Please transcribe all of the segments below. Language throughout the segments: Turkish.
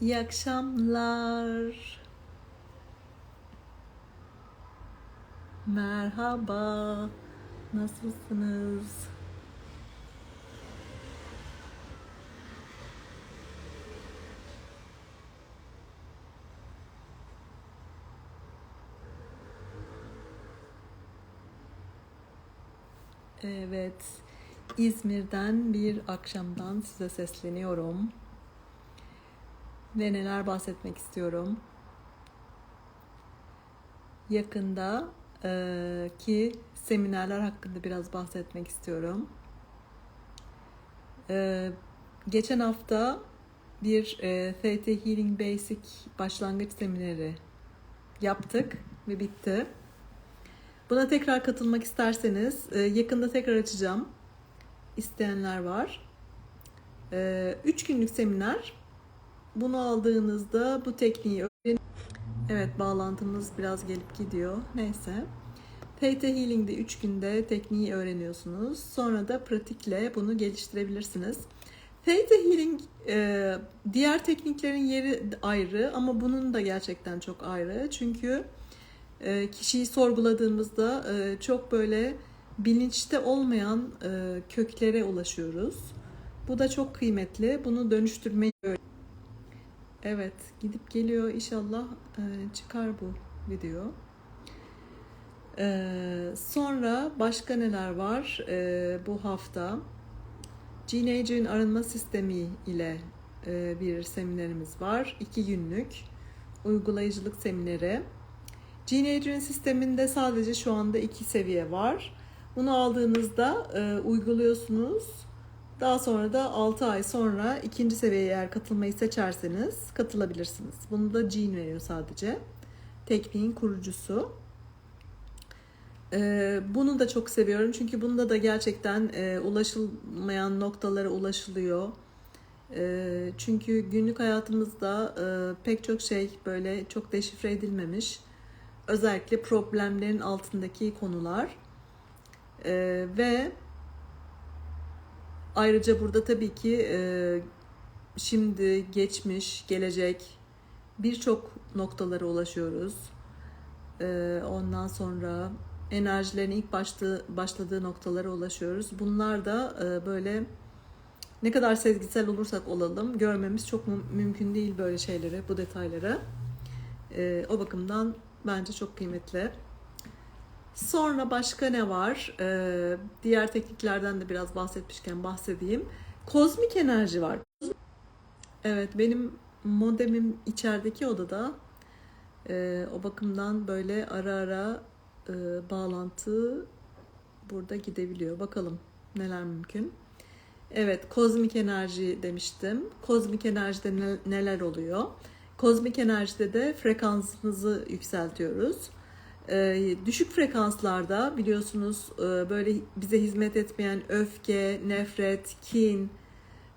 İyi akşamlar. Merhaba. Nasılsınız? Evet. İzmir'den bir akşamdan size sesleniyorum. Ve neler bahsetmek istiyorum. Yakında e, ki seminerler hakkında biraz bahsetmek istiyorum. E, geçen hafta bir e, FT Healing Basic başlangıç semineri yaptık ve bitti. Buna tekrar katılmak isterseniz e, yakında tekrar açacağım. İsteyenler var. 3 günlük seminer. Bunu aldığınızda bu tekniği öğren. Evet bağlantımız biraz gelip gidiyor. Neyse. PT Healing'de 3 günde tekniği öğreniyorsunuz. Sonra da pratikle bunu geliştirebilirsiniz. PT Healing e, diğer tekniklerin yeri ayrı ama bunun da gerçekten çok ayrı. Çünkü e, kişiyi sorguladığımızda e, çok böyle bilinçte olmayan köklere ulaşıyoruz. Bu da çok kıymetli. Bunu dönüştürmeyi Evet, gidip geliyor inşallah çıkar bu video. Sonra başka neler var bu hafta? Adrian arınma sistemi ile bir seminerimiz var. iki günlük uygulayıcılık semineri. Adrian sisteminde sadece şu anda iki seviye var. Bunu aldığınızda e, uyguluyorsunuz. Daha sonra da 6 ay sonra ikinci seviyeye eğer katılmayı seçerseniz katılabilirsiniz. Bunu da Gene veriyor sadece. Tekniğin kurucusu. E, bunu da çok seviyorum çünkü bunda da gerçekten e, ulaşılmayan noktalara ulaşılıyor. E, çünkü günlük hayatımızda e, pek çok şey böyle çok deşifre edilmemiş özellikle problemlerin altındaki konular e, ve ayrıca burada tabii ki e, şimdi, geçmiş, gelecek birçok noktalara ulaşıyoruz. E, ondan sonra enerjilerin ilk başta, başladığı noktalara ulaşıyoruz. Bunlar da e, böyle ne kadar sezgisel olursak olalım görmemiz çok mümkün değil böyle şeyleri, bu detayları. E, o bakımdan Bence çok kıymetli. Sonra başka ne var? Ee, diğer tekniklerden de biraz bahsetmişken bahsedeyim. Kozmik enerji var. Evet benim modemim içerideki odada. Ee, o bakımdan böyle ara ara e, bağlantı burada gidebiliyor. Bakalım neler mümkün. Evet kozmik enerji demiştim. Kozmik enerjide ne, neler oluyor? Kozmik enerjide de frekansımızı yükseltiyoruz. Ee, düşük frekanslarda biliyorsunuz e, böyle bize hizmet etmeyen öfke, nefret, kin,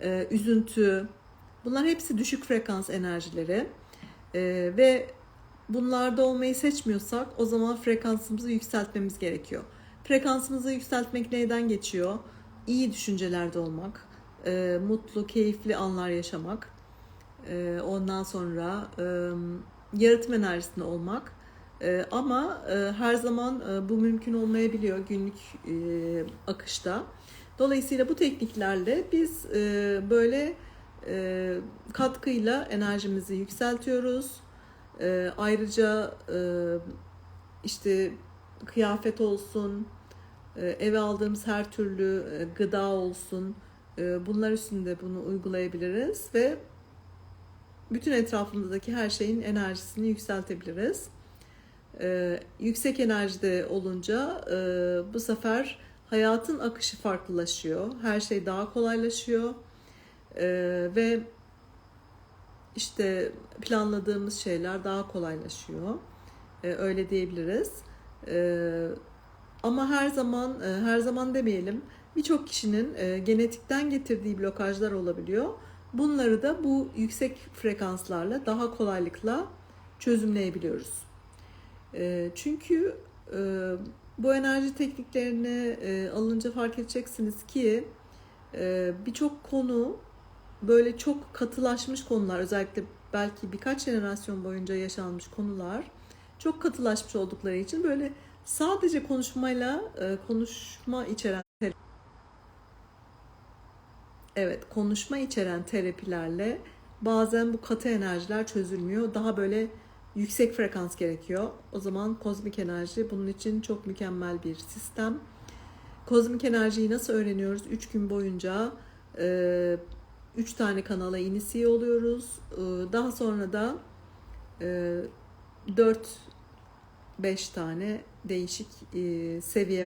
e, üzüntü bunlar hepsi düşük frekans enerjileri. E, ve bunlarda olmayı seçmiyorsak o zaman frekansımızı yükseltmemiz gerekiyor. Frekansımızı yükseltmek neyden geçiyor? İyi düşüncelerde olmak, e, mutlu, keyifli anlar yaşamak e, ondan sonra e, yaratım enerjisinde olmak. E, ama e, her zaman e, bu mümkün olmayabiliyor günlük e, akışta. Dolayısıyla bu tekniklerle biz böyle katkıyla enerjimizi yükseltiyoruz. Ayrıca işte kıyafet olsun, eve aldığımız her türlü gıda olsun, bunlar üstünde bunu uygulayabiliriz ve bütün etrafımızdaki her şeyin enerjisini yükseltebiliriz. Ee, yüksek enerjide olunca e, bu sefer hayatın akışı farklılaşıyor. Her şey daha kolaylaşıyor. Ee, ve işte planladığımız şeyler daha kolaylaşıyor. Ee, öyle diyebiliriz. Ee, ama her zaman e, her zaman demeyelim. Birçok kişinin e, genetikten getirdiği blokajlar olabiliyor Bunları da bu yüksek frekanslarla daha kolaylıkla çözümleyebiliyoruz. Ee, çünkü e, bu enerji tekniklerini e, alınca fark edeceksiniz ki e, birçok konu böyle çok katılaşmış konular özellikle belki birkaç jenerasyon boyunca yaşanmış konular çok katılaşmış oldukları için böyle sadece konuşmayla e, konuşma içeren Evet, konuşma içeren terapilerle bazen bu katı enerjiler çözülmüyor. Daha böyle yüksek frekans gerekiyor. O zaman kozmik enerji bunun için çok mükemmel bir sistem. Kozmik enerjiyi nasıl öğreniyoruz? 3 gün boyunca 3 tane kanala inisiye oluyoruz. E, daha sonra da 4 5 tane değişik e, seviye.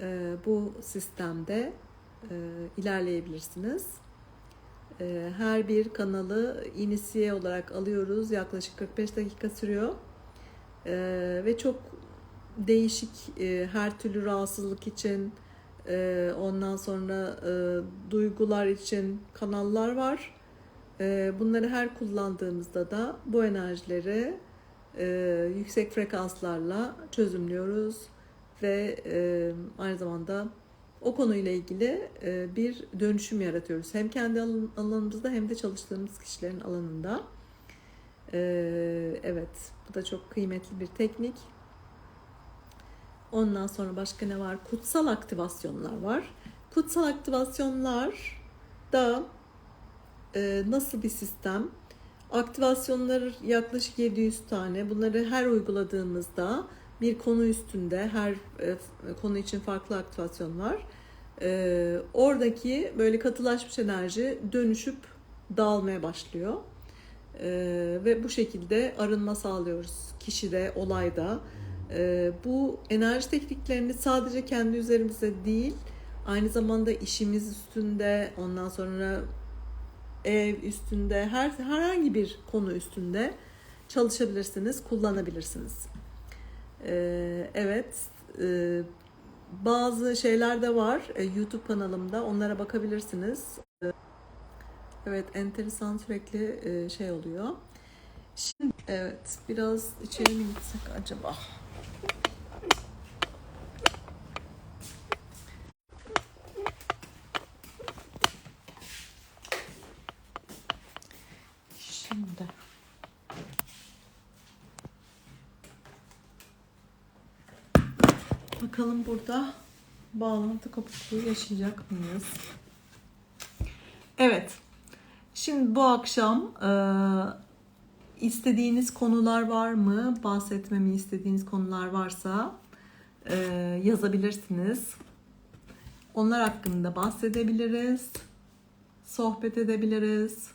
E, bu sistemde ilerleyebilirsiniz. Her bir kanalı inisiye olarak alıyoruz. Yaklaşık 45 dakika sürüyor. Ve çok değişik her türlü rahatsızlık için ondan sonra duygular için kanallar var. Bunları her kullandığımızda da bu enerjileri yüksek frekanslarla çözümlüyoruz ve aynı zamanda o konuyla ilgili bir dönüşüm yaratıyoruz. Hem kendi alanımızda hem de çalıştığımız kişilerin alanında. Evet, bu da çok kıymetli bir teknik. Ondan sonra başka ne var? Kutsal aktivasyonlar var. Kutsal aktivasyonlar da e, nasıl bir sistem? Aktivasyonlar yaklaşık 700 tane. Bunları her uyguladığımızda bir konu üstünde her e, konu için farklı aktivasyon var. E, oradaki böyle katılaşmış enerji dönüşüp dağılmaya başlıyor. E, ve bu şekilde arınma sağlıyoruz kişide, olayda. E, bu enerji tekniklerini sadece kendi üzerimize değil, aynı zamanda işimiz üstünde, ondan sonra ev üstünde, her herhangi bir konu üstünde çalışabilirsiniz, kullanabilirsiniz. Ee, evet, e, bazı şeyler de var e, YouTube kanalımda, onlara bakabilirsiniz. Ee, evet, enteresan sürekli e, şey oluyor. Şimdi evet, biraz içeri mi gitsek acaba? Şimdi. Bakalım burada bağlantı kopukluğu yaşayacak mıyız? Evet. Şimdi bu akşam e, istediğiniz konular var mı? Bahsetmemi istediğiniz konular varsa e, yazabilirsiniz. Onlar hakkında bahsedebiliriz. Sohbet edebiliriz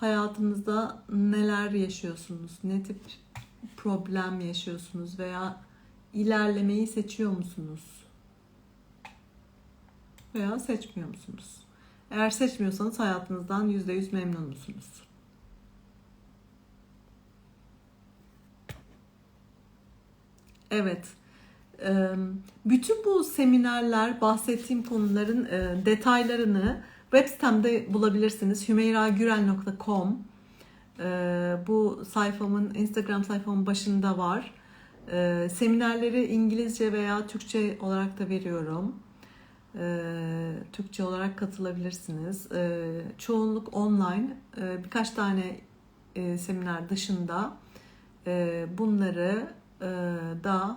hayatınızda neler yaşıyorsunuz? Ne tip problem yaşıyorsunuz veya ilerlemeyi seçiyor musunuz? Veya seçmiyor musunuz? Eğer seçmiyorsanız hayatınızdan %100 memnun musunuz? Evet. Bütün bu seminerler, bahsettiğim konuların detaylarını Web sitemde bulabilirsiniz. hümeyragürel.com ee, Bu sayfamın, Instagram sayfamın başında var. Ee, seminerleri İngilizce veya Türkçe olarak da veriyorum. Ee, Türkçe olarak katılabilirsiniz. çoğunluk online. birkaç tane e, seminer dışında e, bunları e, da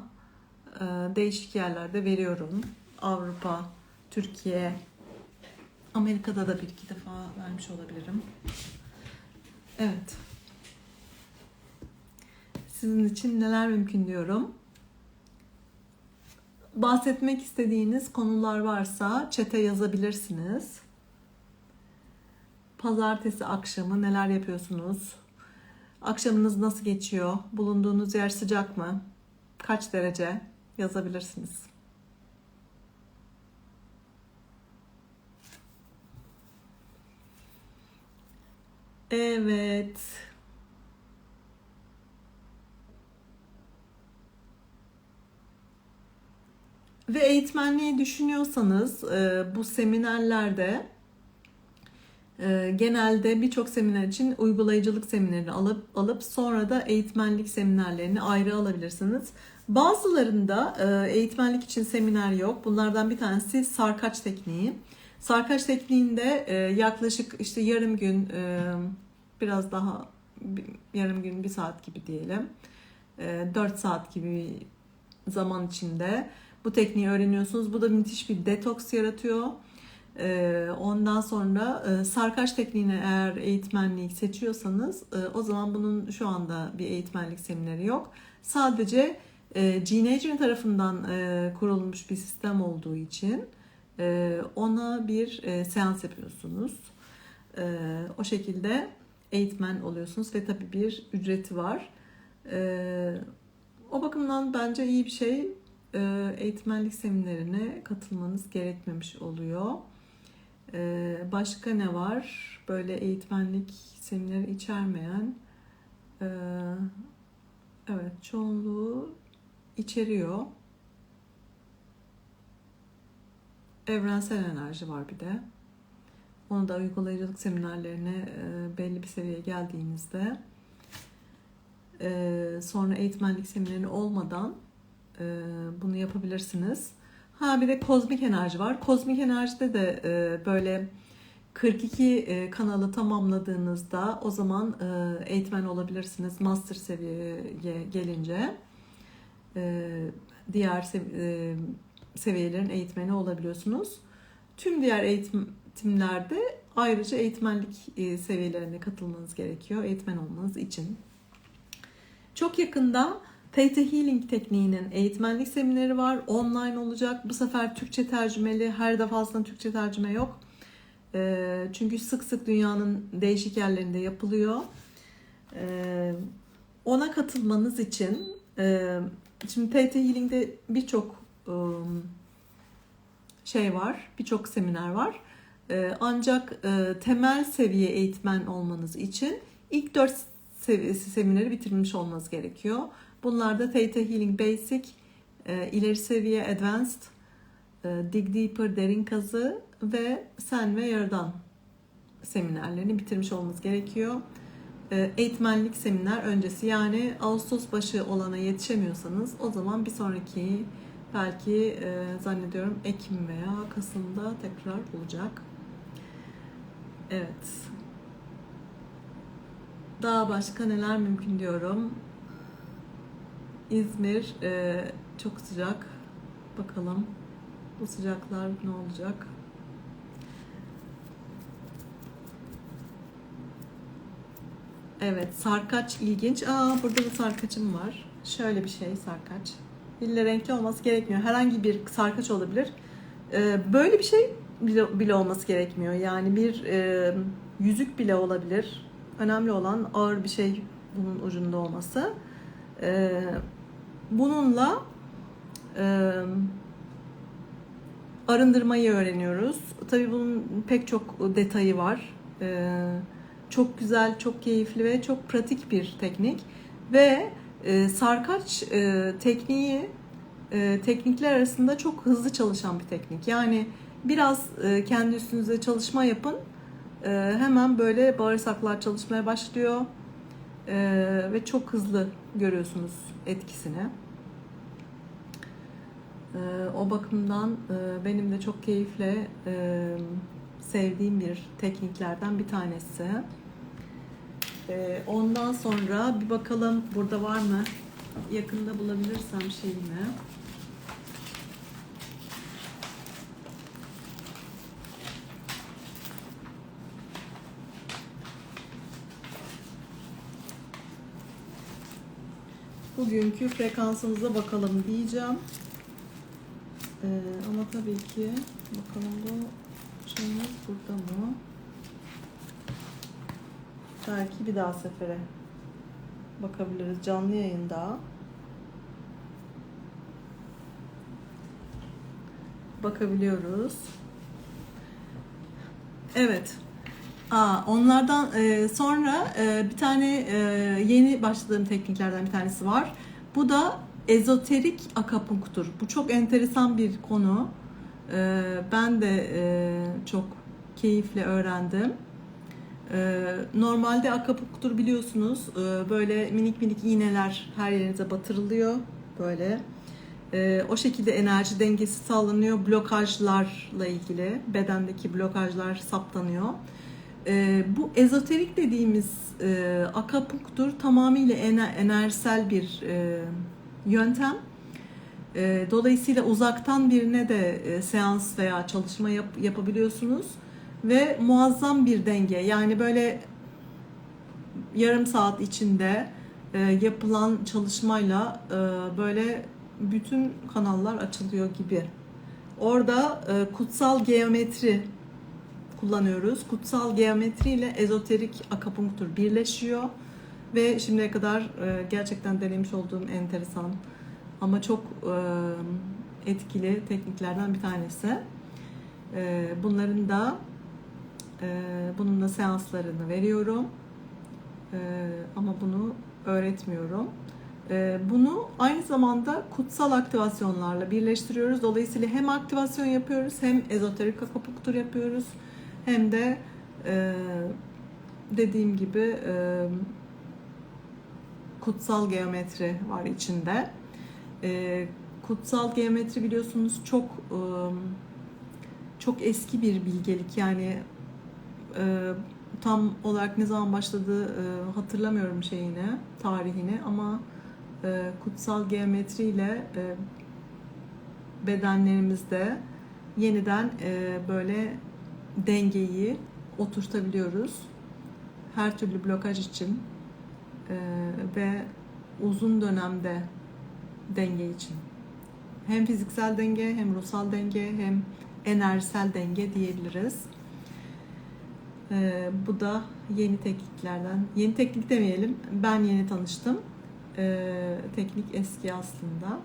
değişik yerlerde veriyorum. Avrupa, Türkiye, Amerika'da da bir iki defa vermiş olabilirim. Evet. Sizin için neler mümkün diyorum. Bahsetmek istediğiniz konular varsa çete yazabilirsiniz. Pazartesi akşamı neler yapıyorsunuz? Akşamınız nasıl geçiyor? Bulunduğunuz yer sıcak mı? Kaç derece? Yazabilirsiniz. Evet. Ve eğitmenliği düşünüyorsanız e, bu seminerlerde e, genelde birçok seminer için uygulayıcılık seminerini alıp alıp sonra da eğitmenlik seminerlerini ayrı alabilirsiniz. Bazılarında e, eğitmenlik için seminer yok. Bunlardan bir tanesi sarkaç tekniği. Sarkaç tekniğinde e, yaklaşık işte yarım gün, biraz daha yarım gün, bir saat gibi diyelim. E, 4 saat gibi zaman içinde bu tekniği öğreniyorsunuz. Bu da müthiş bir detoks yaratıyor. E, ondan sonra e, sarkaç tekniğini eğer eğitmenlik seçiyorsanız e, o zaman bunun şu anda bir eğitmenlik semineri yok. Sadece G-Nature tarafından e, kurulmuş bir sistem olduğu için ona bir seans yapıyorsunuz. O şekilde eğitmen oluyorsunuz ve tabii bir ücreti var. O bakımdan bence iyi bir şey. E, eğitmenlik seminerine katılmanız gerekmemiş oluyor. E, başka ne var? Böyle eğitmenlik semineri içermeyen e, evet çoğunluğu içeriyor. Evrensel enerji var bir de. Onu da uygulayıcılık seminerlerine belli bir seviyeye geldiğinizde sonra eğitmenlik seminerini olmadan e, bunu yapabilirsiniz. Ha bir de kozmik enerji var. Kozmik enerjide de e, böyle 42 e, kanalı tamamladığınızda o zaman e, eğitmen olabilirsiniz. Master seviyeye gelince e, diğer e, seviyelerin eğitmeni olabiliyorsunuz. Tüm diğer eğitimlerde ayrıca eğitmenlik e, seviyelerine katılmanız gerekiyor eğitmen olmanız için. Çok yakında Theta Healing tekniğinin eğitmenlik semineri var. Online olacak. Bu sefer Türkçe tercümeli. Her defasında Türkçe tercüme yok. E, çünkü sık sık dünyanın değişik yerlerinde yapılıyor. E, ona katılmanız için e, şimdi Theta Healing'de birçok e, şey var, birçok seminer var. E, ancak e, temel seviye eğitmen olmanız için ilk 4 seviyesi semineri bitirmiş olmanız gerekiyor. Bunlar da Theta Healing Basic, e, ileri seviye Advanced, e, Dig Deeper derin kazı ve Sen ve Yaradan seminerlerini bitirmiş olmanız gerekiyor. E, eğitmenlik seminer öncesi yani Ağustos başı olana yetişemiyorsanız o zaman bir sonraki belki zannediyorum Ekim veya Kasım'da tekrar olacak. Evet. Daha başka neler mümkün diyorum. İzmir e, çok sıcak. Bakalım bu sıcaklar ne olacak? Evet, sarkaç ilginç. Aa, burada da sarkaçım var. Şöyle bir şey sarkaç. İlle renkli olması gerekmiyor. Herhangi bir sarkaç olabilir. Ee, böyle bir şey bile, bile olması gerekmiyor. Yani bir e, yüzük bile olabilir. Önemli olan ağır bir şey bunun ucunda olması. Ee, bununla e, arındırmayı öğreniyoruz. Tabii bunun pek çok detayı var. Ee, çok güzel, çok keyifli ve çok pratik bir teknik. Ve e, sarkaç e, tekniği e, teknikler arasında çok hızlı çalışan bir teknik. Yani biraz e, kendi üstünüze çalışma yapın. E, hemen böyle bağırsaklar çalışmaya başlıyor. E, ve çok hızlı görüyorsunuz etkisini. E, o bakımdan e, benim de çok keyifle e, sevdiğim bir tekniklerden bir tanesi. E, ondan sonra bir bakalım burada var mı? Yakında bulabilirsem şeyimi. Bugünkü frekansımıza bakalım diyeceğim. Ee, ama tabii ki bakalım bu şeyimiz burada mı? Belki bir daha sefere bakabiliriz canlı yayında. Bakabiliyoruz. Evet. Aa, onlardan e, sonra e, bir tane e, yeni başladığım tekniklerden bir tanesi var. Bu da ezoterik akapunktur. Bu çok enteresan bir konu. E, ben de e, çok keyifle öğrendim. E, normalde akapunktur biliyorsunuz e, böyle minik minik iğneler her yerinize batırılıyor böyle. E, o şekilde enerji dengesi sağlanıyor. Blokajlarla ilgili bedendeki blokajlar saptanıyor. E, bu ezoterik dediğimiz e, akapunktur tamamıyla ener, enerjisel bir e, yöntem. E, dolayısıyla uzaktan birine de e, seans veya çalışma yap, yapabiliyorsunuz ve muazzam bir denge. Yani böyle yarım saat içinde e, yapılan çalışmayla e, böyle bütün kanallar açılıyor gibi. Orada e, kutsal geometri kullanıyoruz. Kutsal geometri ile ezoterik akapunktur birleşiyor ve şimdiye kadar e, gerçekten denemiş olduğum enteresan ama çok e, etkili tekniklerden bir tanesi. E, bunların da bunun da seanslarını veriyorum. Ama bunu öğretmiyorum. Bunu aynı zamanda kutsal aktivasyonlarla birleştiriyoruz. Dolayısıyla hem aktivasyon yapıyoruz hem ezoterik akupunktur yapıyoruz hem de e, dediğim gibi e, kutsal geometri var içinde. E, kutsal geometri biliyorsunuz çok e, çok eski bir bilgelik yani e, tam olarak ne zaman başladığı e, hatırlamıyorum şeyini tarihini ama e, kutsal geometri ile e, bedenlerimizde yeniden e, böyle dengeyi oturtabiliyoruz. Her türlü blokaj için e, ve uzun dönemde denge için. Hem fiziksel denge, hem ruhsal denge, hem enerjisel denge diyebiliriz. E, bu da yeni tekniklerden. Yeni teknik demeyelim, ben yeni tanıştım. E, teknik eski aslında.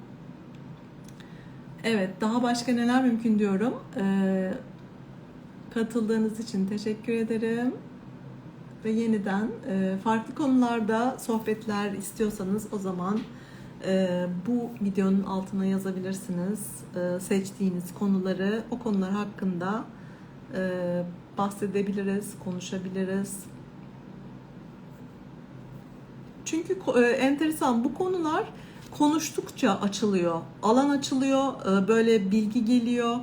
Evet, daha başka neler mümkün diyorum. E, katıldığınız için teşekkür ederim. Ve yeniden e, farklı konularda sohbetler istiyorsanız o zaman e, bu videonun altına yazabilirsiniz. E, seçtiğiniz konuları, o konular hakkında bahsedebiliriz, konuşabiliriz. Çünkü enteresan bu konular konuştukça açılıyor. Alan açılıyor, böyle bilgi geliyor.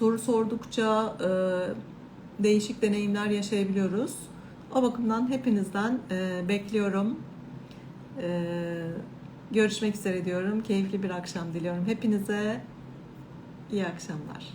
Soru sordukça e, değişik deneyimler yaşayabiliyoruz. O bakımdan hepinizden e, bekliyorum. E, görüşmek üzere diyorum. Keyifli bir akşam diliyorum. Hepinize iyi akşamlar.